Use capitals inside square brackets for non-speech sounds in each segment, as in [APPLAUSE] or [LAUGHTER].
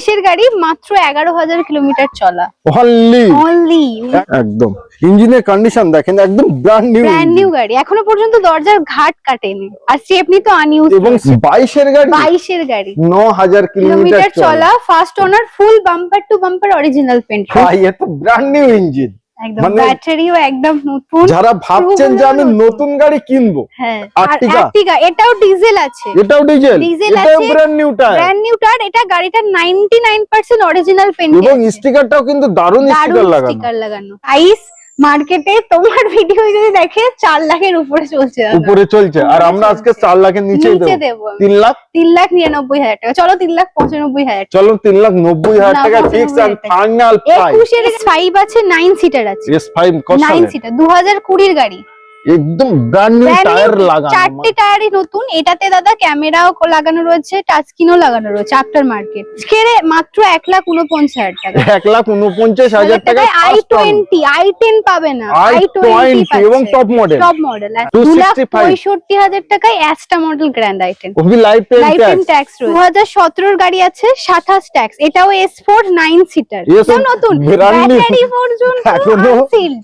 বাইশের গাড়ি মাত্র এগারো হাজার কিলোমিটার চলা। অনলি অনলি একদম। ইঞ্জিনের কন্ডিশন দেখেন একদম ব্র্যান্ড নিউ ব্র্যান্ড নিউ গাড়ি। এখনও পর্যন্ত দরজার ঘাট কাটেনি। আর স্টেপনি তো আনইউজ এবং 22 এর গাড়ি? 22 এর গাড়ি। ন হাজার কিলোমিটার কিলোমিটার চলা। চলা first owner full bumper to bumper original paint ভাই এত ব্র্যান্ড নিউ ইঞ্জিন একদম মানে- ব্যাটারিও একদম নতুন যারা ভাবছেন যে আমি নতুন। নতুন গাড়ি কিনবো হ্যাঁ এটাও ডিজেল আছে। এটাও ডিজেল ডিজেল এটাও আছে, brand new tyre brand new টার এটা গাড়িটার 99% অরিজিনাল পেন্ট এবং স্টিকারটাও কিন্তু দারুণ স্টিকার লাগানো। আইস মার্কেটে তোমার ভিডিও যদি দেখে চার লাখের উপরে চলছে উপরে চলছে। আর আমরা আজকে চার লাখের নিচে দেবো। দেবো তিন লাখ? তিন লাখ নিরানব্বই হাজার টাকা। চলো তিন লাখ পঁচানব্বই হাজার চলো তিন লাখ নব্বই হাজার টাকা ফিক্স আর ফাইনাল একুশের ফাইভ আছে নাইন সিটার আছে। ফাইভ নাইন সিটার দু হাজার কুড়ির গাড়ি। একদম ব্র্যান্ড নিউ টায়ার লাগানো চারটে টায়ারই নতুন। এটাতে দাদা ক্যামেরাও লাগানো রয়েছে টাচ স্ক্রিনও লাগানো রয়েছে আফটার মার্কেট ছেড়ে মাত্র এক লাখ উনপঞ্চাশ হাজার টাকা। এক লাখ উনপঞ্চাশ হাজার টাকা আই টোয়েন্টি আই টেন পাবে না। আই টোয়েন্টি এবং টপ মডেল টপ মডেল দু লাখ পঁয়ষট্টি হাজার টাকায় Asta model grand I ten Ovi life time life time tax দু হাজার সতেরোর গাড়ি আছে সাতাশ ট্যাক্স এটাও এস ফোর নাইন সিটার নতুন। ব্যাটারি এখনও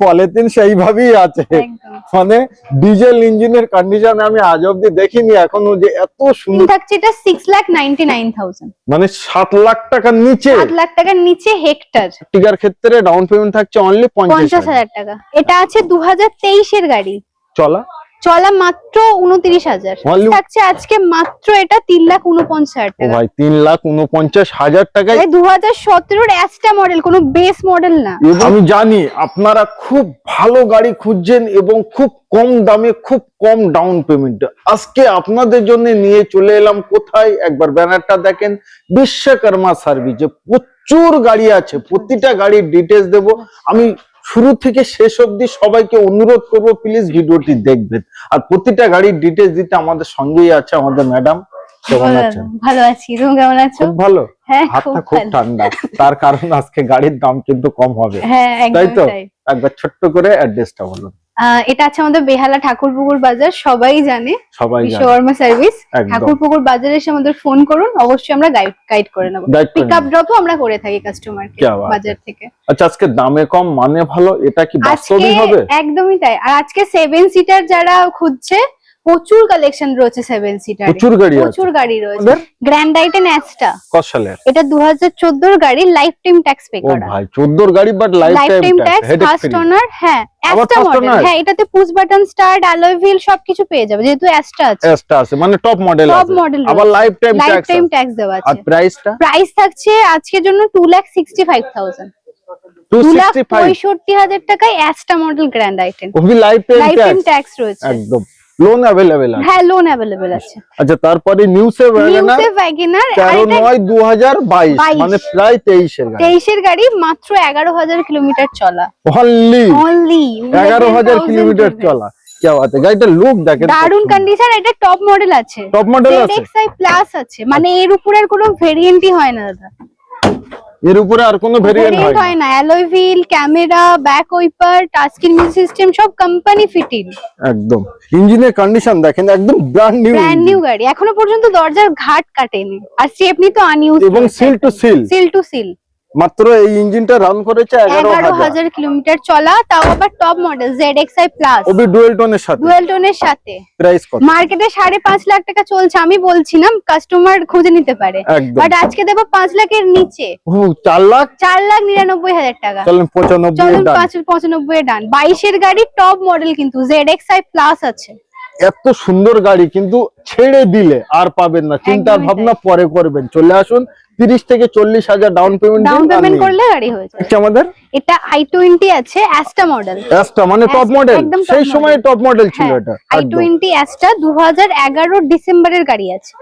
পলিথিন সেইভাবেই আছে। একদম। মানে ডিজেল ইঞ্জিনের কন্ডিশন আমি আজ অব্দি দেখিনি এখনও যে এত সুন্দর থাকছে এটা six lakh ninety nine thousand মানে সাত লাখ টাকার নিচে। সাত লাখ টাকার নিচে হেক্টর টিকার ক্ষেত্রে ডাউন পেমেন্ট থাকছে অনলি পঞ্চাশ হাজার। টাকা। এটা আছে দু হাজার তেইশের গাড়ি। চলা। চলা মাত্র উনত্রিশ হাজার। থাকছে আজকে মাত্র এটা তিন লাখ উনপঞ্চাশ হাজার টাকা। ভাই তিন লাখ উনপঞ্চাশ হাজার টাকায় দু হাজার সতেরোর অ্যাস্টা মডেল কোনো বেস মডেল না। আমি জানি আপনারা খুব ভালো গাড়ি খুঁজছেন এবং খুব কম দামে খুব কম ডাউন পেমেন্ট আজকে আপনাদের জন্য নিয়ে চলে এলাম কোথায়? একবার ব্যানারটা দেখেন। বিশ্বকর্মা সার্ভিসে প্রচুর গাড়ি আছে। প্রতিটা গাড়ির ডিটেলস দেব। আমি শুরু থেকে শেষ অবধি সবাইকে অনুরোধ করব প্লিজ ভিডিওটি দেখবেন। আর প্রতিটা গাড়ির ডিটেলস দিতে আমাদের সঙ্গেই আছে আমাদের ম্যাডাম কেমন ভালো- আছি। তুমি কেমন আছো? খুব ভালো। হ্যাঁ হাতটা খুব ঠান্ডা। তার কারণ আজকে গাড়ির দাম কিন্তু কম হবে। হ্যাঁ তাই তো? একবার ছোট্ট করে অ্যাড্রেসটা বলুন। এটা আছে আমাদের বেহালা ঠাকুরপুকুর বাজার সবাই জানে। বিশ্বকর্মা সার্ভিস ঠাকুরপুকুর বাজারে এসে আমাদের ফোন করুন অবশ্যই আমরা গাইড গাইড করে নেব। পিক আপ ড্রপও আমরা করে থাকি কাস্টমারকে বাজার থেকে। আচ্ছা আজকে দামে কম মানে ভালো এটা কি বাস্তবই হবে? একদমই তাই। আর আজকে সেভেন সিটার যারা খুঁজছে প্রচুর কালেকশন রয়েছে সেভেন সিটার প্রচুর গাড়ি প্রচুর গাড়ি রয়েছে। গ্র্যান্ড আইটেন অ্যাস্টা কসালের। এটা দু হাজার চোদ্দোর গাড়ি লাইফ টাইম ট্যাক্স পে ও করা। ভাই চোদ্দোর গাড়ি but life lifetime tax first free owner হ্যাঁ অ্যাস্টা মডেল হ্যাঁ এটাতে push button start alloy wheel সবকিছু পেয়ে যাবে যেহেতু অ্যাস্টা আছে। এসটা আছে মানে টপ মডেল টপ মডেল আবার lifetime life tax time tax দেওয়া আর আছে প্রাইসটা প্রাইস থাকছে আজকের জন্য two lakh sixty five thousand দু লাখ 265 পঁয়ষট্টি হাজার টাকায় Asta model grand I ten Ovi life time life tax রয়েছে। একদম। লোন অ্যাভেলেবেল আছে। হ্যাঁ লোন অ্যাভেলেবেল আছে। আচ্ছা তারপরে নিউ সেভ ওয়াগনার নিউসে ভ্যাগনার তেরো নয় দু হাজার বাইশ। 22 মানে প্রায় তেইশের গাড়ি। তেইশের গাড়ি মাত্র এগারো হাজার কিলোমিটার চলা। অনলি অনলি এগারো হাজার কিলোমিটার চলা। গাড়িটা লুক দেখেন। দারুণ কন্ডিশন এটা টপ মডেল আছে। টপ মডেল আছে? প্লাস আছে। মানে এর উপরে আর কোনো ভেরিয়েন্টই হয় না দাদা। এর উপরে আর কোনো ভেরিয়েন্ট হয় না। Alloy wheel camera back wiper touch screen system সব কোম্পানি ফিটিং একদম। ইঞ্জিনের কন্ডিশন দেখেন একদম ব্র্যান্ড নিউ ব্র্যান্ড নিউ গাড়ি। এখনও পর্যন্ত দরজার ঘাট কাটেনি। আর স্টেপনি তো আনইউজ এবং seal to seal seal to seal মাত্র এই ইঞ্জিনটা রান করেছে এগারো এগারো হাজার। হাজার কিলোমিটার চলা তাও আবার টপ মডেল আই প্লাস ওবি ডুয়েল টোনের সাথে। ডুয়েল টোনের সাথে। প্রাইস কত? মার্কেটে সাড়ে পাঁচ লাখ টাকা চলছে আমি বলছি না কাস্টমার খুঁজে নিতে পারে। বাট আজকে দেবো পাঁচ লাখের নিচে। ও চার লাখ? চার লাখ নিরানব্বই হাজার টাকা। চলেন পঁচানব্বই চলুন ডান। পাঁচ পঁচানব্বই ডান। বাইশের গাড়ি টপ মডেল কিন্তু আই প্লাস আছে। এত সুন্দর গাড়ি কিন্তু ছেড়ে দিলে আর পাবেন না। চিন্তা ভাবনা পরে করবেন। চলে আসুন তিরিশ থেকে চল্লিশ হাজার ডাউন পেমেন্ট ডাউন পেমেন্ট করলে গাড়ি হয়ে যাবে। আমাদের? এটা আই টোয়েন্টি আছে অ্যাস্টা মডেল অ্যাস্টা মানে টপ মডেল সেই সময় টপ মডেল ছিল হ্যাঁ এটা আই। টোয়েন্টি অ্যাস্টা দু হাজার এগারো ডিসেম্বরের গাড়ি আছে।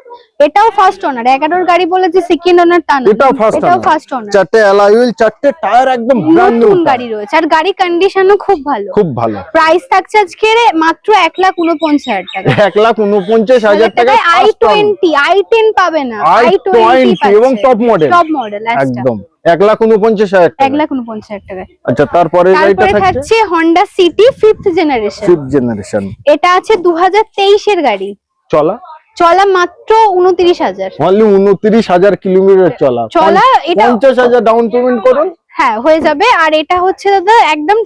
এটাও ফার্স্ট ওনার এগারোর গাড়ি বলে যে সেকেন্ড ওনার তা না এটাও ফার্স্ট এটাও ফার্স্ট ওনার চারটে অ্যালয় হুইল চারটে টায়ার একদম ব্র্যান্ড নিউ নতুন গাড়ি রয়েছে। আর গাড়ি কন্ডিশনও খুব ভালো। খুব ভালো। প্রাইস থাকছে আজকে মাত্র এক লাখ উনপঞ্চাশ হাজার টাকা। [LAUGHS] এক লাখ উনপঞ্চাশ হাজার টাকা আই টোয়েন্টি আই টেন পাবে না। আই আই টোয়েন্টি টোয়েন্টি এবং টপ মডেল টপ মডেল একদম। এক লাখ উনপঞ্চাশ হাজার এক লাখ উনপঞ্চাশ হাজার টাকা আচ্ছা তারপরে গাড়িটা তারপরে থাকছে? থাকছে Honda City fifth generation fifth generation এটা আছে দু হাজার তেইশের গাড়ি। চলা? চলা মাত্র উনত্রিশ হাজার। অনলি উনত্রিশ হাজার কিলোমিটার চলা। চলা এটা পঞ্চাশ হাজার ডাউন পেমেন্ট করুন। হ্যাঁ হয়ে যাবে। আর এটা হচ্ছে দাদা একদম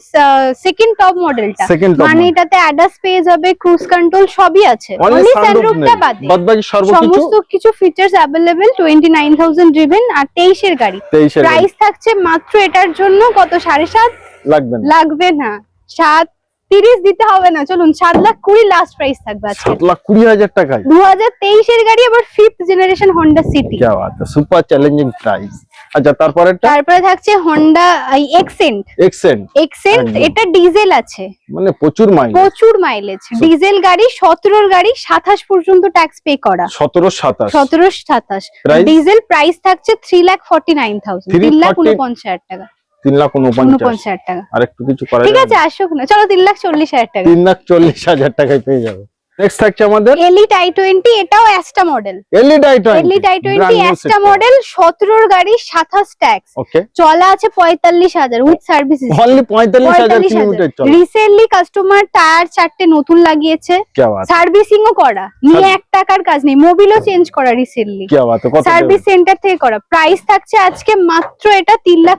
সেকেন্ড টপ মডেলটা মানে এটাতে অ্যাডাস পেয়ে যাবে ক্রুজ কন্ট্রোল সবই আছে। অনলি অনলি সানরুফ সানরুফটা বাদে বাদ সমস্ত কিছু ফিচার্স নাইন থাউজেন্ড ড্রিভেন আর তেইশের গাড়ি। প্রাইস থাকছে মাত্র এটার জন্য কত? সাড়ে সাত? লাগবে লাগবে না। সাত তিরিশ দিতে হবে না। চলুন 7 লাখ কুড়ি লাস্ট প্রাইস থাকবে আজকে। 7 লাখ কুড়ি হাজার টাকা 2023 এর গাড়ি আবার 5th generation Honda City Honda City super challenging price আচ্ছা তারপরে তারপরে থাকছে হন্ডা Accent Accent Accent এটা ডিজেল আছে। মানে প্রচুর মাইলেজ প্রচুর মাইলেজ ডিজেল গাড়ি 17 এর গাড়ি 27 পর্যন্ত ট্যাক্স পে করা। 17 27 17 27 ডিজেল প্রাইস থাকছে 3 লাখ 49000 3 লাখ 49000 টাকা। তিন লাখ উনপঞ্চাশ। হাজার টাকা। আর একটু কিছু করা ঠিক আছে আসুক না। চলো তিন লাখ চল্লিশ হাজার টাকা। তিন লাখ চল্লিশ হাজার টাকায় পেয়ে যাবে। নেক্সট থাকছে আমাদের এলিট আই টোয়েন্টি এটাও Asta model elite i twenty elite i twenty Asta model গাড়ি সাতাশ ট্যাক্স চলা আছে পঁয়তাল্লিশ হাজার with only recently customer tyre চারটে নতুন লাগিয়েছে। সার্ভিসিং ও করা। নিয়ে টাকার কাজ নেই। মোবিলও চেঞ্জ করা রিসেন্টলি সার্ভিস সেন্টার থেকে করা। প্রাইস থাকছে আজকে মাত্র এটা তিন লাখ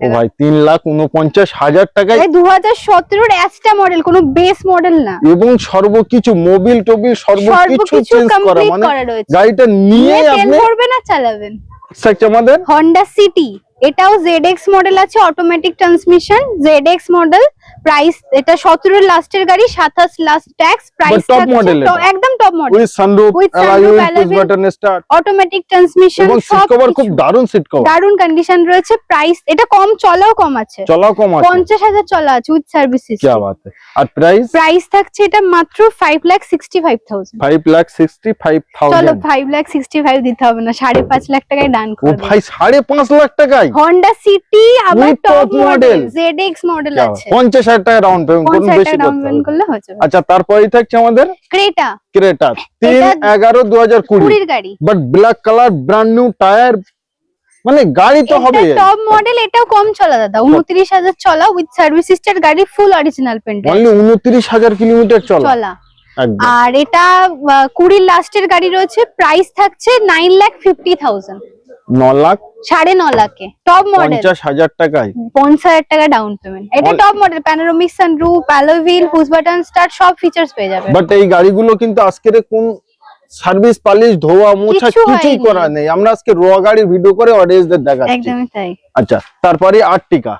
টাকা। ভাই তিন লাখ উনপঞ্চাশ হাজার টাকায় মানে দু হাজার সতেরোর অ্যাস্টা মডেল কোনো বেস মডেল না। এবং মোবিল টোবিল সর্বকিছু চেঞ্জ করা মানে গাড়িটা নিয়ে আপনি করবে না চালাবেন। সেটা আমাদের? Honda সিটি এটাও ZX এক্স মডেল আছে automatic transmission ZX X model price এটা 17 লাস্টের গাড়ি 27 লাস্ট ট্যাক্স প্রাইস টপ তো একদম top model with sunroof alloy button start automatic transmission এবং সিট কভার খুব দারুণ সিট কভার দারুণ কন্ডিশন রয়েছে প্রাইস এটা কম চলাও কম আছে। চলাও কম আছে। 50000 চলা আছে উইথ সার্ভিসেস কি বাত। আর প্রাইস প্রাইস থাকছে এটা মাত্র 5 লাখ 65000 5 লাখ 65000 চলো 5 লাখ 65 দিতে হবে না 5.5 লাখ টাকায় ডান করো ও ভাই 5.5 লাখ টাকায়? হন্ডা সিটি আবার টপ মডেল ZX মডেল আছে। 50 হাজার টাকা রাউন্ড পেমেন্ট করুন বেশি করতে হবে। করলে আচ্ছা তারপরেই থাকছে আমাদের ক্রেটা। ক্রেটা তিন এটা- এগারো দু হাজার কুড়ি গাড়ি। But black colour brand new tyre মানে গাড়ি তো হবে টপ মডেল এটাও কম চলা দাদা। উনত্রিশ হাজার চলা উইথ সার্ভিস সিস্টার গাড়ি ফুল অরিজিনাল পেন্ট উনত্রিশ হাজার কিলোমিটার চলা। চলা। আর এটা আহ, কুড়ির লাস্টের গাড়ি রয়েছে প্রাইস থাকছে নাইন লাখ ফিফটি থাউজেন্ড ন লাখ সাড়ে ন লাখে। টপ মডেল পঞ্চাশ হাজার টাকায়। পঞ্চাশ হাজার টাকা ডাউন পেমেন্ট এটা top model panoramic sunroof alloy wheel push button start সব ফিচার্স পেয়ে যাবে। বাট এই গাড়িগুলো কিন্তু আজকের কোন সার্ভিস পালিশ ধোয়া মোছা কিছু কিছুই করা নেই। আমরা আজকে র গাড়ির ভিডিও করে অডিয়েন্সদের দেখাচ্ছি। একদমই তাই। আচ্ছা তারপরে আর্টিকা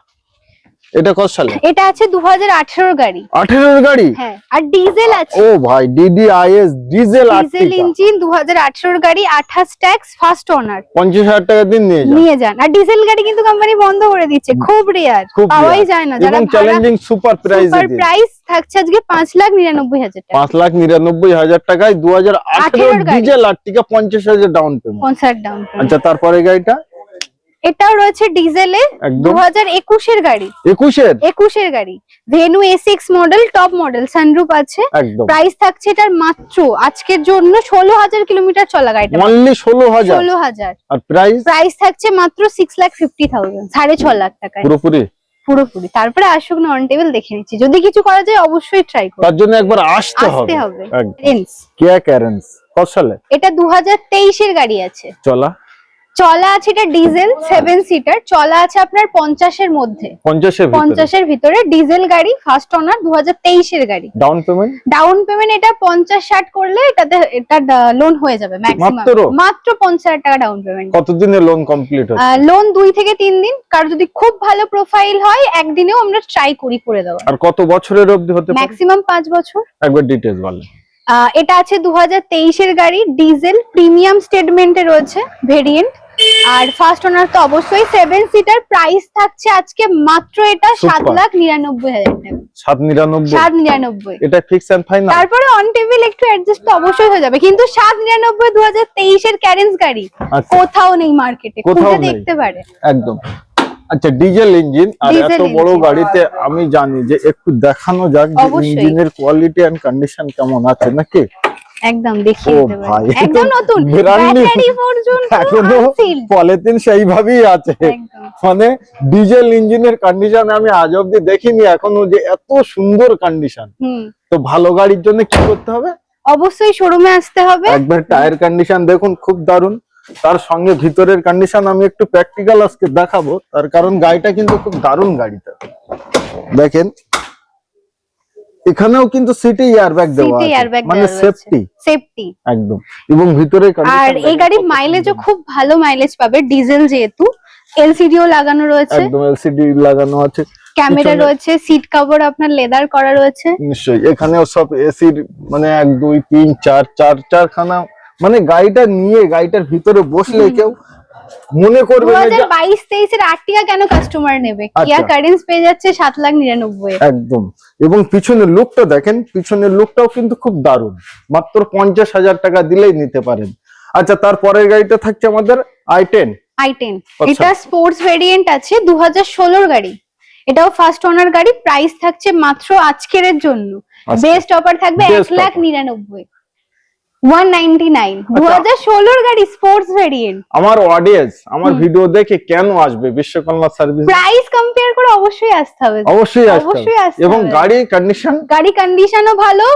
এটা কত সালে? এটা আছে দু হাজার আঠেরোর গাড়ি। আঠেরোর গাড়ি? হ্যাঁ আর ডিজেল আছে। ও ভাই ডিডিআইএস ডিজেল ডিজেল ইঞ্জিন দু হাজার আঠেরোর গাড়ি আঠাশ ট্যাক্স ফার্স্ট ওনার। পঞ্চাশ হাজার টাকা দিন নিয়ে যান। নিয়ে যান। আর ডিজেল গাড়ি কিন্তু কোম্পানি বন্ধ করে দিচ্ছে খুব রেয়ার পাওয়াই যায় না যারা challenging super price super price থাকছে আজকে পাঁচ লাখ নিরানব্বই হাজার টাকা। পাঁচ লাখ নিরানব্বই হাজার টাকায় দু হাজার আঠেরো 18 গাড়ি। ডিজেল আর্টিকা পঞ্চাশ হাজার ডাউন পেমেন্ট পঞ্চাশ ডাউন আচ্ছা তারপরে গাড়িটা? এটাও রয়েছে ডিজেলে। দু হাজার একুশের গাড়ি। একুশের? একুশের গাড়ি। ভেনু এ six model top model sunroof আছে। প্রাইস থাকছে এটার মাত্র আজকের জন্য ষোলো হাজার কিলোমিটার চলা অনলি ষোলো হাজার ষোলো হাজার আর প্রাইস প্রাইস থাকছে মাত্র সিক্স লাখ ফিফটি থাউজেন্ড সাড়ে ছ লাখ টাকায়। পুরোপুরি? পুরোপুরি। তারপরে আসুক না অন টেবিল দেখে নিচ্ছি। যদি কিছু করা যায় অবশ্যই ট্রাই করো তার জন্য একবার আসতে হবে। হবে। একদম। ক্যারেন্স কত সালে? এটা দু হাজার তেইশের গাড়ি আছে। চলা। চলা আছে এটা ডিজেল সেভেন সিটার চলা আছে আপনার পঞ্চাশের মধ্যে। পঞ্চাশের ভিতরে। ডিজেল গাড়ি ফার্স্ট অনার দু হাজার তেইশের গাড়ি। ডাউন পেমেন্ট ডাউন পেমেন্ট এটা পঞ্চাশ ষাট করলে এটাতে এটা লোন হয়ে যাবে ম্যাক্সিমাম মাত্র? পঞ্চাশ হাজার টাকা ডাউন পেমেন্ট কতদিনে লোন কমপ্লিট হচ্ছে? লোন দুই থেকে তিন দিন। কারও যদি খুব ভালো প্রোফাইল হয় একদিনেও আমরা ট্রাই করি করে দেওয়া। আর কত বছরের অবধি হতে ম্যাক্সিমাম পাঁচ বছর। একবার ডিটেলস বলেন। এটা আছে দু হাজার তেইশের গাড়ি ডিজেল প্রিমিয়াম স্টেটমেন্টে রয়েছে ভেরিয়েন্ট আর ফার্স্ট ওনার তো অবশ্যই সেভেন সিটার প্রাইস থাকছে আজকে মাত্র এটা সাত. লাখ নিরানব্বই হাজার টাকা। সাত নিরানব্বই। সাত নিরানব্বই। এটা ফিক্স অ্যান্ড ফাইনাল তারপরে অন টেবিল একটু অ্যাডজাস্ট তো অবশ্যই হয়ে যাবে। কিন্তু সাত নিরানব্বই দু হাজার তেইশের ক্যারেন্স গাড়ি আচ্ছা। কোথাও নেই মার্কেটে কোথাও দেখতে পারে। একদম। আচ্ছা ডিজেল ইঞ্জিন আর এত বড় গাড়িতে আমি জানি যে একটু দেখানো যাক যে। ইঞ্জিনের কোয়ালিটি এন্ড কন্ডিশন কেমন আছে নাকি? একদম দেখিয়ে তো একদম নতুন। ব্যাটারি পর্যন্ত এখনও পলিথিন সেইভাবেই আছে। মানে ডিজেল ইঞ্জিনের কন্ডিশন আমি আজ অব্দি দেখিনি এখনও যে এত সুন্দর কন্ডিশন তো ভালো গাড়ির জন্য কি করতে হবে? অবশ্যই শোরুমে আসতে হবে। একবার টায়ার কন্ডিশন দেখুন খুব দারুণ। তার সঙ্গে ভিতরের কন্ডিশন আমি একটু প্র্যাকটিক্যাল আজকে দেখাবো। তার কারণ গাড়িটা কিন্তু খুব দারুণ গাড়িটা। দেখেন এখানেও কিন্তু সিটি এয়ারব্যাগ দেওয়া আছে। মানে সেফটি সেফটি একদম। এবং ভিতরে আর এই গাড়ির মাইলেজও খুব ভালো মাইলেজ পাবে ডিজেল যেহেতু। এলসিডিও লাগানো রয়েছে। একদম এলসিডি লাগানো আছে। ক্যামেরা রয়েছে সিট কভার আপনার লেদার করা রয়েছে। নিশ্চয়ই এখানেও সব এসির মানে এক দুই তিন চার চার চারখানা। মানে গাড়িটা নিয়ে গাড়িটার ভিতরে বসলে কেউ মনে করবে 2022 এর কেন কাস্টমার নেবে? আচ্ছা। কিয়া কারেন্স পেয়ে যাচ্ছে সাত লাখ 99 একদম। এবং পিছনের লোকটা দেখেন পিছনের লোকটাও কিন্তু খুব দারুণ। মাত্র 50000 টাকা দিলেই নিতে পারেন। আচ্ছা তারপরের গাড়িটা থাকছে আমাদের i10 i10 আচ্ছা। এটা স্পোর্টস ভেরিয়েন্ট আছে 2016 এর গাড়ি। এটাও ফার্স্ট ওনার গাড়ি প্রাইস থাকছে মাত্র আজকের জন্য। বেস্ট অফার থাকবে 1 লাখ 99 গাড়ি স্পোর্টস ভেরিয়েন্ট আমার অডিয়েন্স আমার ভিডিও দেখে কেন আসবে বিশ্বকর্মা সার্ভিস প্রাইস কম্পেয়ার করে অবশ্যই আসতে হবে। অবশ্যই অবশ্যই আসতে এবং কন্ডিশন গাড়ি কন্ডিশনও ভালো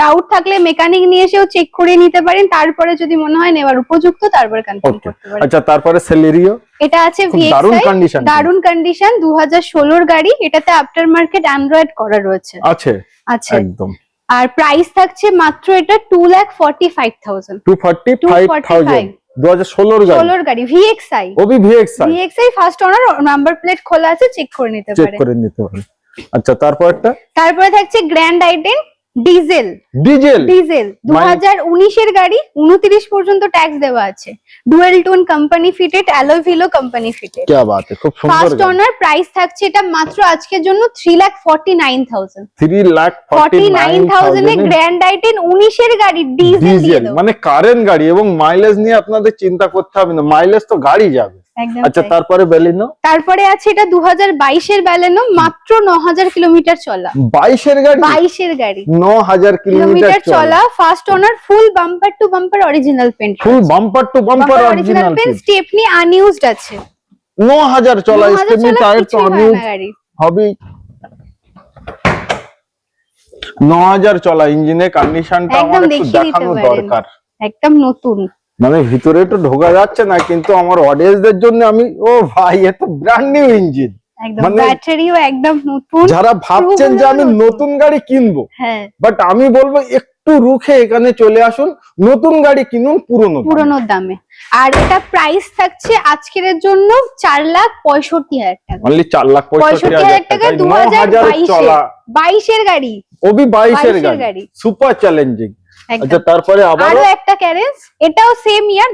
ডাউট থাকলে মেকানিক নিয়ে এসেও চেক করে নিতে পারেন তারপরে যদি মনে হয় নেওয়ার উপযুক্ত তারপরে কনফার্ম করতে পারেন। আচ্ছা তারপরে সেলেরিও এটা আছে ভিএক্সআই কন্ডিশন দারুণ কন্ডিশন দু হাজার ষোলোর গাড়ি এটাতে আফটার মার্কেট অ্যান্ড্রয়েড করা রয়েছে। আছে। আছে। একদম। আর প্রাইস থাকছে মাত্র এটা two lakh forty five thousand two forty five thousand দু হাজার ষোলোর গাড়ি। ষোলোর গাড়ি VXI Obi VX VXI first owner number plate খোলা আছে চেক করে নিতে চেক করে নিতে পারেন। আচ্ছা তারপরটা তারপরে থাকছে grand i ten diesel. Diesel. Diesel. দু হাজার উনিশের গাড়ি উনত্রিশ পর্যন্ত ট্যাক্স দেওয়া আছে। Dual tone company fitted alloy wheel company fitted কি বাত খুব সুন্দর ফার্স্ট ওনার প্রাইস থাকছে এটা মাত্র আজকের জন্য থ্রি লাখ 49000 3 লাখ 49000 এ গ্র্যান্ড আইটেন 19 এর গাড়ি ডিজেল মানে কারেন্ট গাড়ি এবং মাইলেজ নিয়ে আপনাদের চিন্তা করতে হবে না। মাইলেজ তো গাড়ি যাবে। আচ্ছা তারপরে বেলিনো তারপরে আছে এটা দু হাজার বাইশের ব্যালেনো মাত্র ন হাজার কিলোমিটার চলা। বাইশের গাড়ি? বাইশের গাড়ি। ন হাজার কিলোমিটার কিলোমিটার চলা। First owner full bumper to bumper original paint full bumper to bumper original paint stepney unused আছে। ন হাজার চলা স্টেপনি টায়ার তো গাড়ি। হবেই। ন হাজার চলা ইঞ্জিনের কন্ডিশনটা আমার একটু দেখানো দরকার। একদম নতুন। মানে ভিতরে তো ঢোকা যাচ্ছে না কিন্তু আমার অডিয়েন্সদের জন্য আমি ও ভাই এত ব্র্যান্ড নিউ ইঞ্জিন যারা ভাবছেন যে আমি নতুন। গাড়ি কিনবো হ্যাঁ। বাট আমি বলব একটু রুখে এখানে চলে আসুন নতুন গাড়ি কিনুন পুরনো দামে। পুরোনো দামে। আর এটা প্রাইস থাকছে আজকের জন্য চার লাখ পঁয়ষট্টি হাজার টাকা। অনলি চার লাখ পঁয়ষট্টি হাজার টাকা দু হাজার বাইশের গাড়ি। ওবি বাইশের গাড়ি। সুপার চ্যালেঞ্জিং আচ্ছা তারপরে আরও একটা ক্যারেন্স এটাও সেম ইয়ার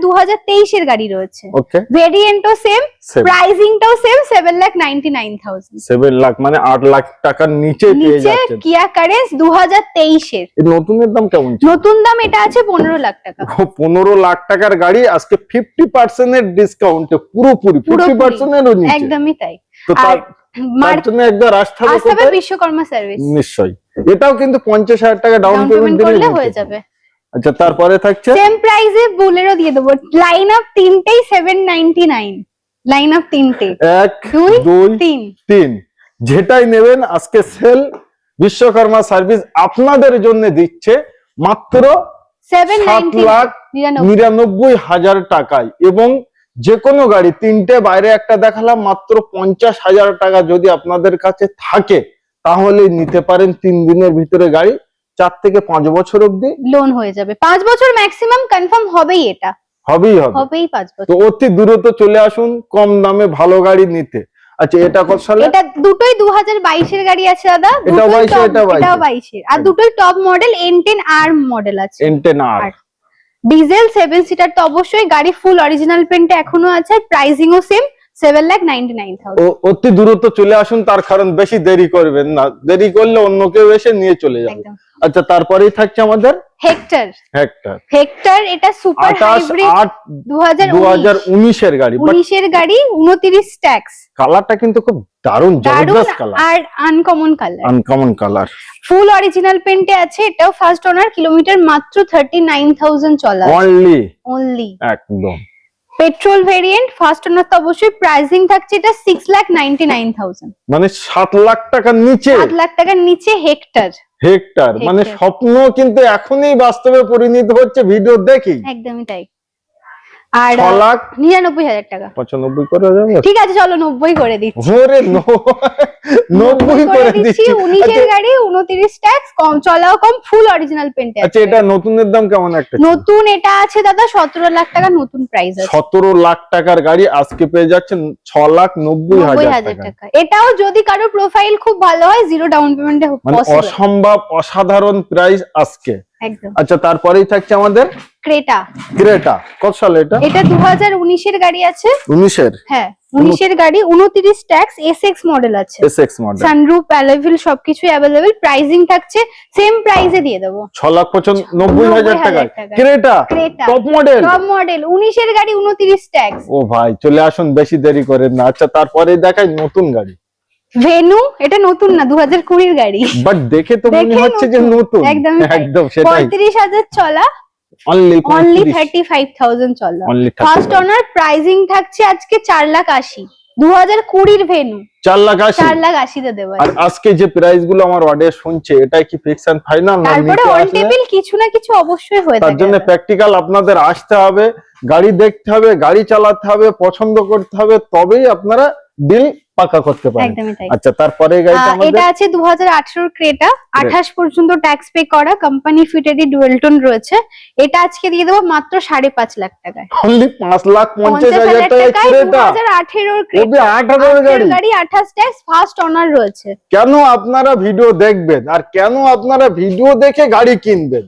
গাড়ি রয়েছে। ওকে ভেরিয়েন্টও same প্রাইসিংটাও same seven lakh ninety nine thousand seven lakh মানে আট লাখ টাকার নিচে পেয়ে কিয়া দু হাজার তেইশের। নতুনের দাম কেমন নতুন দাম এটা আছে পনেরো লাখ টাকা। [LAUGHS] পনেরো লাখ টাকার গাড়ি আজকে ফিফটি পার্সেন্টের ডিসকাউন্টে পুরোপুরি ফিফটি পুরোপুরি। পার্সেন্টেরও নিচে। একদমই তাই। বিশ্বকর্মা সার্ভিস নিশ্চয়ই। এটাও কিন্তু পঞ্চাশ হাজার টাকা ডাউন পেমেন্ট করলে হয়ে যাবে। আচ্ছা তারপরে থাকছে? সেম প্রাইসে বুলেরো দিয়ে দেবো। লাইন আপ তিনটেই seven ninety nine line up তিনটে। এক দুই, দুই তিন। তিন। যেটাই নেবেন আজকে সেল বিশ্বকর্মা সার্ভিস আপনাদের জন্য দিচ্ছে মাত্র সেভেন সাত লাখ নিরানব্বই হাজার টাকায়। এবং যে কোনো গাড়ি তিনটে বাইরে একটা দেখালাম মাত্র পঞ্চাশ হাজার টাকা যদি আপনাদের কাছে থাকে তাহলে নিতে পারেন তিন দিনের ভিতরে গাড়ি চার থেকে পাঁচ বছর অব্দি লোন হয়ে যাবে। পাঁচ বছর ম্যাক্সিমাম কনফার্ম হবেই এটা। হবেই হবে। হবেই পাঁচ বছর। তো অতি দ্রুত চলে আসুন কম দামে ভালো গাড়ি নিতে। আচ্ছা এটা কত সালে? এটা দুটোই দু হাজার বাইশের গাড়ি আছে দাদা। দুটোই 22 top- এটাও 22 এটাও আর দুটোই top model N ten R model আছে। N ten R R diesel seven seater তো অবশ্যই গাড়ি ফুল অরিজিনাল পেন্টে এখনও আছে প্রাইসিং ও same seven lakh ninety nine অতি দ্রুত চলে আসুন তার কারণ বেশি দেরি করবেন না। দেরি করলে অন্য কেউ এসে নিয়ে চলে যাবে। আচ্ছা তারপরেই থাকছে আমাদের হেক্টর। হেক্টর। হেক্টর এটা সুপার হাইব্রিড আট দু হাজার উনিশের গাড়ি বাট উনিশের গাড়ি উনত্রিশ ট্যাক্স। কালারটা কিন্তু খুব দারুণ দারুণ জবরদস্ত কালার। আর uncommon colour uncommon colour full original পেন্টে আছে এটাও ফার্স্ট ওনার কিলোমিটার মাত্র থার্টি নাইন থাউজেন্ড চলা অনলি অনলি একদম। পেট্রোল ভেরিয়েন্ট ফার্স্ট ওনার তো অবশ্যই প্রাইসিং থাকছে এটা six lakh ninety nine thousand মানে সাত লাখ টাকার নিচে। সাত লাখ টাকার নিচে হেক্টর। হেক্টর মানে স্বপ্ন কিন্তু এখনই বাস্তবে পরিণত হচ্ছে ভিডিও দেখি। একদমই তাই। আর লাখ নিরানব্বই হাজার টাকা। পঁচানব্বই করে যাবে ঠিক আছে চলো নব্বই করে দিচ্ছি। ওরে নব্বই করে দিচ্ছি উনিশের আচ্ছা, গাড়ি উনত্রিশ ট্যাক্স কম চলাও কম ফুল অরিজিনাল পেন্টে আচ্ছা এটা নতুনের দাম কেমন একটা নতুন এটা আছে দাদা সতেরো লাখ টাকা নতুন প্রাইস আছে। সতেরো লাখ টাকার গাড়ি আজকে পেয়ে যাচ্ছেন ছ লাখ নব্বই হাজার টাকা। এটাও যদি কারোর প্রোফাইল খুব ভালো হয় জিরো ডাউন পেমেন্টে মানে অসম্ভব অসাধারণ প্রাইস আজকে। একদম। আচ্ছা তারপরেই থাকছে আমাদের ক্রেটা। ক্রেটা। কত সালে এটা? এটা দু হাজার উনিশের গাড়ি আছে। উনিশের? হ্যাঁ উনিশের গাড়ি উনত্রিশ ট্যাক্স এস এক্স মডেল আছে। S X model. Sunroof alloy wheel সবকিছু অ্যাভেলেবেল প্রাইসিং থাকছে সেম প্রাইসে দিয়ে দেবো। ছ লাখ পঁচানব্বই হাজার টাকা। Creta? Creta. Top model top model উনিশের গাড়ি উনত্রিশ ট্যাক্স। ও ভাই চলে আসুন বেশি দেরি করেন না। আচ্ছা তারপরে দেখাই নতুন গাড়ি। ভেনু এটা নতুন না দু হাজার কুড়ির গাড়ি। বাট দেখে তো মনে হচ্ছে যে নতুন। একদম সেটাই। পঁয়ত্রিশ হাজার চলা only only thirty five thousand চলা। ফার্স্ট অনার প্রাইসিং থাকছে আজকে চার লাখ আশি। দু হাজার কুড়ির ভেনু চার লাখ আশি। চার লাখ আশিতে দেবে। আর আজকে যে প্রাইসগুলো আমার অডিয়েন্স শুনছে এটাই কি ফিক্স এন্ড ফাইনাল না তারপরে অন টেবিল কিছু না কিছু অবশ্যই হয়ে তার জন্য প্র্যাকটিক্যাল আপনাদের আসতে হবে গাড়ি দেখতে হবে গাড়ি চালাতে হবে পছন্দ করতে হবে তবেই আপনারা ডিল পাকা করতে পারেন। আচ্ছা তারপরে গাড়িটা আমাদের এটা আছে দু হাজার আঠারোর ক্রেটা। আঠাশ পর্যন্ত ট্যাক্স পে করা কোম্পানি ফিটেডি ডুয়েলটন রয়েছে। এটা আজকে দিয়ে দেবো মাত্র সাড়ে পাঁচ লাখ টাকায়। অনলি পাঁচ লাখ পঞ্চাশ পঞ্চাশ হাজার হাজার টাকায় ক্রেটা। হাজার আঠেরোর ওবে আট হাজার গাড়ি। গাড়ি আঠাশ ট্যাক্স ফার্স্ট অনার রয়েছে। কেন আপনারা ভিডিও দেখবেন? আর কেন আপনারা ভিডিও দেখে গাড়ি কিনবেন?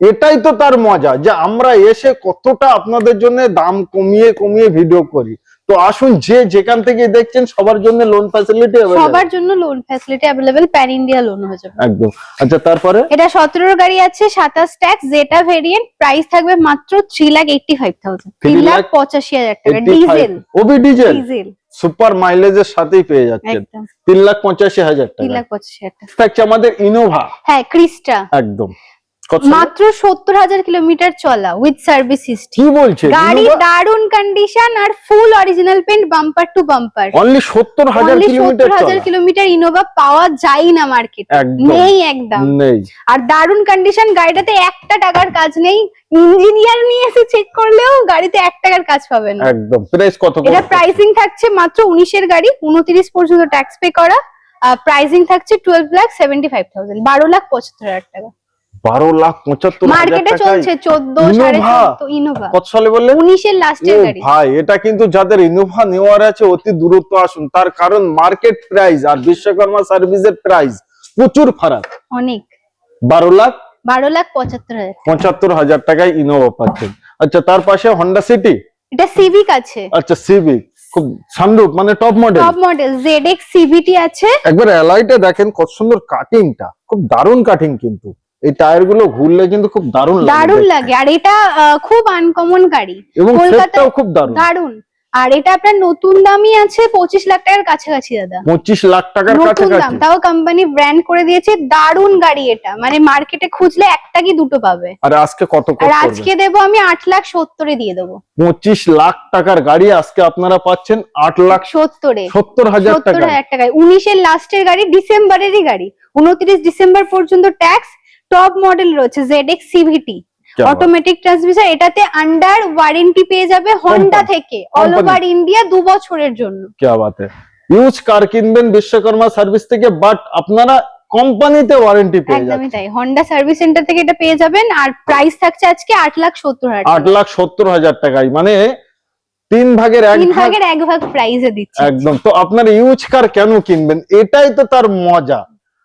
এটাই তো তার মজা যে আমরা এসে কতটা আপনাদের জন্য দাম কমিয়ে কমিয়ে ভিডিও করি। তো আসুন যে যেখান থেকে দেখছেন সবার জন্য লোন ফ্যাসিলিটি সবার জন্য loan facility available pan India loan হয়ে যাবে। একদম। আচ্ছা তারপরে? এটা সতেরোর গাড়ি আছে সাতাশ ট্যাক্স যেটা ভেরিয়েন্ট প্রাইস থাকবে মাত্র three lakh eighty five thousand তিন Three লাখ lakh পঁচাশি হাজার টাকা ডিজেল ওবি ডিজেল ডিজেল সুপার মাইলেজের সাথেই পেয়ে যাচ্ছেন। তিন লাখ পঁচাশি হাজার তিন টাকা। থাকছে আমাদের ইনোভা হ্যাঁ ক্রিস্টা একদম? মাত্র সত্তর হাজার কিলোমিটার চলা উইথ সার্ভিস কি বলছে? গাড়ি দারুণ condition R full original paint bumper to bumper only সত্তর হাজার কিলোমিটার সত্তর হাজার কিলোমিটার ইনোভা পাওয়া যায় না মার্কেট নেই একদম। আর দারুণ কন্ডিশন গাড়িটাতে একটা টাকার কাজ নেই। ইঞ্জিনিয়ার নিয়ে এসে চেক করলেও গাড়িতে এক টাকার কাজ পাবে না। একদম। প্রাইস কত এটা প্রাইসিং থাকছে মাত্র উনিশের গাড়ি উনত্রিশ পর্যন্ত ট্যাক্স পে করা। প্রাইসিং থাকছে twelve lakh seventy five thousand বারো লাখ পঁচাত্তর হাজার টাকা। বারো লাখ পঁচাত্তর হাজার মার্কেটে টাকায় চলছে চোদ্দ ইনোভা? চোদ্দ কত সালে বললেন উনিশের লাস্টের গাড়ি। ভাই এটা কিন্তু যাদের ইনোভা নেওয়ার আছে অতি দূরত্ব আসুন। তার কারণ মার্কেট প্রাইস আর বিশ্বকর্মা সার্ভিসের প্রাইস প্রচুর ফারাক। অনেক। বারো লাখ? বারো লাখ পঁচাত্তর হাজার। পঁচাত্তর হাজার টাকায় ইনোভা পাচ্ছেন। আচ্ছা তার পাশে হন্ডা সিটি এটা সিভিক আছে। আচ্ছা সিভিক খুব সানরূপ মানে top model top model Z CVT আছে। একবার অ্যালাইটা দেখেন কত সুন্দর কাটিংটা খুব দারুণ কাটিং কিন্তু। এই টায়ারগুলো ঘুরলে কিন্তু খুব দারুণ লাগে দারুণ লাগে। আর এটা খুব আনকমন গাড়ি। এবং খুব দারুণ। দারুণ। আর এটা আপনার নতুন দামই আছে পঁচিশ লাখ টাকার কাছাকাছি দাদা। পঁচিশ লাখ টাকার নতুন দাম। তাও কোম্পানি ব্র্যান্ড করে দিয়েছে। দারুণ গাড়ি এটা। মানে মার্কেটে খুঁজলে একটা কি দুটো পাবে। আর আজকে কত আর আজকে দেবো আমি আট লাখ সত্তরে দিয়ে দেবো। পঁচিশ লাখ টাকার গাড়ি আজকে আপনারা পাচ্ছেন আট লাখ সত্তরে। সত্তর হাজার টাকা। উনিশের লাস্টের গাড়ি ডিসেম্বরেরই গাড়ি। উনত্রিশ ডিসেম্বর পর্যন্ত ট্যাক্স টপ মডেল রয়েছে Z X CVT automatic transmission এটাতে আন্ডার ওয়ারেন্টি পেয়ে যাবে হন্ডা Company. থেকে অল Company. ওভার ইন্ডিয়া দু বছরের জন্য क्या बात है ইউজ কার কিনবেন বিশ্বকর্মা সার্ভিস থেকে বাট আপনারা কোম্পানিতে ওয়ারেন্টি পেয়ে একদমই যাচ্ছেন তাই হন্ডা সার্ভিস সেন্টার থেকে এটা পেয়ে যাবেন আর প্রাইস থাকছে আজকে আট লাখ সত্তর হাজার আট টাকা। লাখ সত্তর হাজার টাকায় মানে তিন ভাগের এক তিন ভাগ ভাগের এক ভাগ প্রাইসে দিচ্ছে একদম তো আপনারা ইউজ কার কেন কিনবেন এটাই তো তার মজা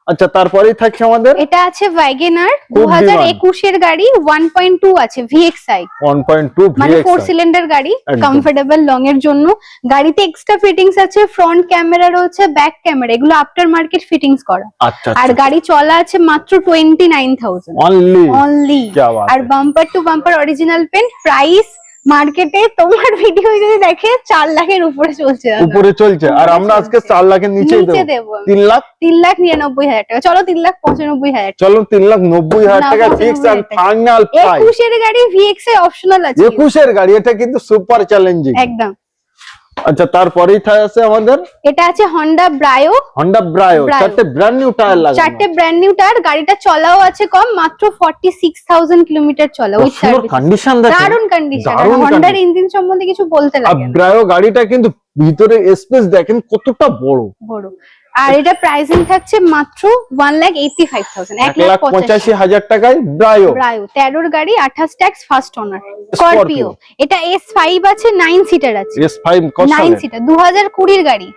আচ্ছা তারপরেই থাকছে আমাদের এটা আছে ওয়াগেনার 2021 এর গাড়ি 1.2 আছে VXI 1.2 মানে ফোর সিলিন্ডার গাড়ি কমফোর্টেবল লং এর জন্য। গাড়িতে এক্সট্রা ফিটিংস আছে ফ্রন্ট ক্যামেরা রয়েছে ব্যাক ক্যামেরা এগুলো আফটার মার্কেট ফিটিংস করা আর গাড়ি চলা আছে মাত্র 29000 only only R bumper to bumper original paint price মার্কেটে তোমার ভিডিও যদি দেখে চার লাখের উপরে চলছে উপরে চলছে। আর আমরা আজকে চার লাখের নিচে দেবো। তিন লাখ? তিন লাখ নিরানব্বই হাজার টাকা। চলো তিন লাখ পঁচানব্বই হাজার চলো তিন লাখ নব্বই হাজার টাকা ফিক্স আর ফাইনাল একুশের গাড়ি ভিএক্স এ অপশনাল আছে। একুশের গাড়ি এটা কিন্তু সুপার চ্যালেঞ্জিং একদম। আচ্ছা তারপরেই থাকে আছে আমাদের? এটা আছে হন্ডা ব্রায়ো হন্ডা ব্রায়ো। চারটে ব্র্যান্ড নিউ টায়ার লাগানো। চারটে ব্র্যান্ড নিউ টায়ার গাড়িটা চলাও আছে কম মাত্র ফর্টি সিক্স থাউজেন্ড কিলোমিটার চলা উইথ সার্ভিস কন্ডিশন দেখো দারুণ কন্ডিশন হন্ডার ইঞ্জিন সম্বন্ধে কিছু বলতে লাগে না। ব্রায়ো গাড়িটা কিন্তু ভিতরে স্পেস দেখেন কতটা বড়। বড়। আর এটা প্রাইসিং থাকছে মাত্র one lakh eighty five thousand এক লাখ পঁচাশি হাজার টাকায় ব্রায়ো ব্রায়ো তেরোর গাড়ি আঠাশ ট্যাক্স ফার্স্ট ওনার স্করপিও এটা এস ফাইভ আছে নাইন সিটার আছে। এস ফাইভ কত নাইন সিটার দু হাজার কুড়ির গাড়ি।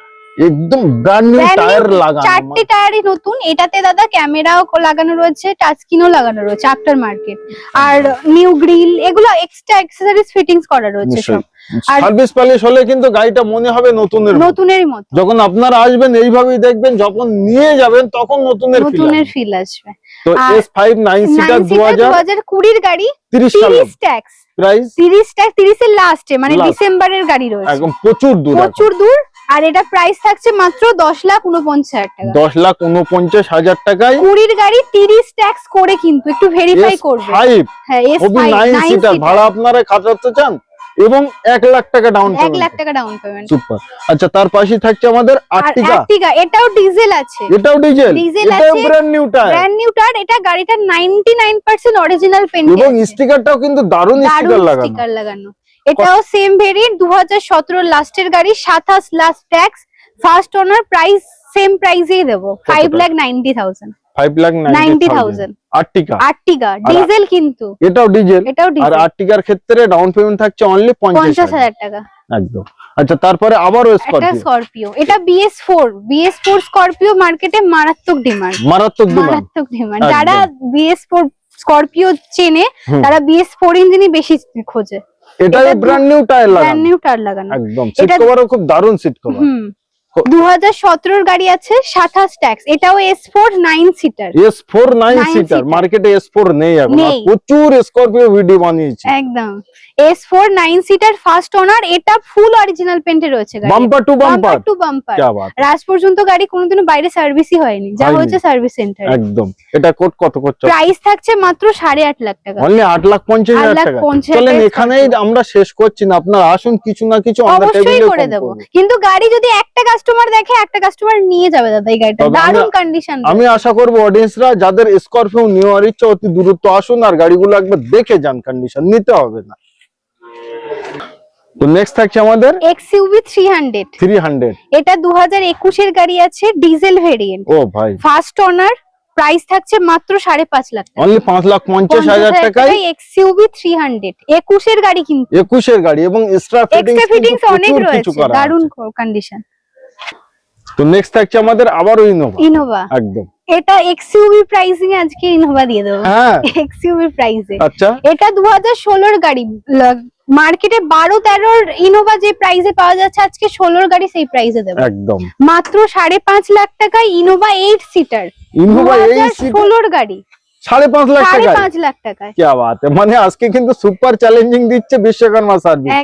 একদম ব্র্যান্ড নিউ টায়ার লাগানো চারটে টায়ারই নতুন। এটাতে দাদা ক্যামেরাও লাগানো রয়েছে টাচ স্ক্রিনও লাগানো রয়েছে আফটার মার্কেট আর নিউ গ্রিল এগুলো এক্সট্রা অ্যাক্সেসরিজ ফিটিংস করা রয়েছে সব। সার্ভিস প্যালেস হলে কিন্তু গাড়িটা মনে হবে নতুনের নতুনেরই মতো। যখন আপনারা আসবেন এইভাবেই দেখবেন যখন নিয়ে যাবেন তখন নতুনের নতুনের ফিল আসবে। তো আর এস ফাইভ নাইন সিটার কুড়ির গাড়ি তিরিশ সালে তিরিশ ট্যাক্স প্রাইস তিরিশ ট্যাক্স তিরিশের লাস্টে মানে ডিসেম্বরের গাড়ি রয়েছে। একদম প্রচুর দূর প্রচুর দূর আর এটা প্রাইস থাকছে মাত্র দশ লাখ উনপঞ্চাশ হাজার টাকা। দশ লাখ উনপঞ্চাশ হাজার টাকায় কুড়ির গাড়ি তিরিশ ট্যাক্স করে কিন্তু একটু ভেরিফাই করবে। হ্যাঁ ভাড়া আপনারা খাটাতে চান এবং এক লাখ টাকা ডাউন এক লাখ টাকা ডাউন পেমেন্ট সুপার আচ্ছা তার পাশেই থাকছে আমাদের আর আর্টিকা আর্টিকা এটাও ডিজেল আছে। এটাও ডিজেল ডিজেল আছে, brand new tyre brand new টার এটা গাড়িটা 99% অরিজিনাল পেন্ট এবং স্টিকারটাও কিন্তু দারুণ স্টিকার লাগানো। স্টিকার লাগানো। এটাও সেম ভেরিয়েন্ট 2017 লাস্টের গাড়ি 27 last tax first owner price same প্রাইসেই দেবো। 5 লাখ 90000 five lakh ninety thousand Ertiga Ertiga diesel কিন্তু। এটাও ডিজেল এটাও আর আর্টিকার ক্ষেত্রে ডাউন পেমেন্ট থাকছে অনলি পঞ্চাশ হাজার। হাজার টাকা। একদম। আচ্ছা তারপরে আবারও একটা স্করপিও স্করপিও এটা বিএস বিএস স্করপিও মার্কেটে মারাত্মক ডিমান্ড মারাত্মক ডিমান্ড মারাত্মক ডিমান্ড যারা বিএস ফোর স্করপিও চেনে তারা বিএস ফোর ইঞ্জিনই বেশি খোঁজে। এটা brand new tyre brand new tyre লাগানো। একদম সিট কভারও খুব দারুণ সিট কভার হুম। কো- দু হাজার সতেরোর গাড়ি আছে সাতাশ ট্যাক্স এটাও S four nine seater S four nine Nine seater মার্কেটে এস ফোর নেই এখন। প্রচুর স্করপিও ভিডিও বানিয়েছে। একদম। S four nine seater first owner এটা ফুল অরিজিনাল পেইন্টে রয়েছে bumper to bumper to bumper রাজ পর্যন্ত গাড়ি কোনোদিনও বাইরে সার্ভিসই হয়নি। যা হয়েছে সার্ভিস সেন্টার একদম। এটা কোট কত করছে প্রাইস থাকছে মাত্র সাড়ে আট লাখ টাকা। অনলি আট লাখ পঞ্চাশ হাজার টাকা। চলেন এখানেই আমরা শেষ করছি না। আপনার আসুন কিছু না কিছু অবশ্যই করে দেব। কিন্তু গাড়ি যদি একটা কাস্টমার দেখে একটা কাস্টমার নিয়ে যাবে দাদা এই গাড়িটা। দারুণ কন্ডিশন আমি আশা করব অডিয়েন্সরা যাদের স্করপিও নেওয়ার ইচ্ছা অতি দ্রুত আসুন আর গাড়িগুলো একবার দেখে যান। কন্ডিশন নিতে হবে না। তো নেক্সট থাকছে আমাদের XUV three hundred three hundred এটা দু হাজার একুশের গাড়ি আছে ডিজেল ভেরিয়েন্ট ও ভাই। ফার্স্ট ওনার প্রাইস থাকছে মাত্র সাড়ে পাঁচ লাখ টাকা। অনলি পাঁচ লাখ পঞ্চাশ হাজার টাকায় এক্সইউভি থ্রি হান্ড্রেড একুশের গাড়ি কিন্তু। একুশের গাড়ি এবং এক্সট্রা এক্সট্রা ফিটিংস অনেক রয়েছে দারুণ কন্ডিশন তো নেক্সট থাকছে আমাদের আবারও ইনোভা ইনোভা একদম। এটা এক্সইউভি প্রাইসিং এ আজকে ইনোভা দিয়ে দেবো। হ্যাঁ। এক্সইউভি প্রাইসে আচ্ছা। এটা 2016 এর গাড়ি। মার্কেটে 12 13 ইনোভা যে প্রাইসে পাওয়া যাচ্ছে আজকে 16 এর গাড়ি সেই প্রাইসে দেবো। একদম। মাত্র 5.5 লাখ টাকায় ইনোভা 8 সিটার ইনোভা 8 সিটার গাড়ি। সাড়ে পাঁচ লাখ টাকা পাঁচ লাখ টাকা কে বাত। মানে আজকে কিন্তু সুপার চ্যালেঞ্জিং দিচ্ছে বিশ্বকর্মা সার্ভিস।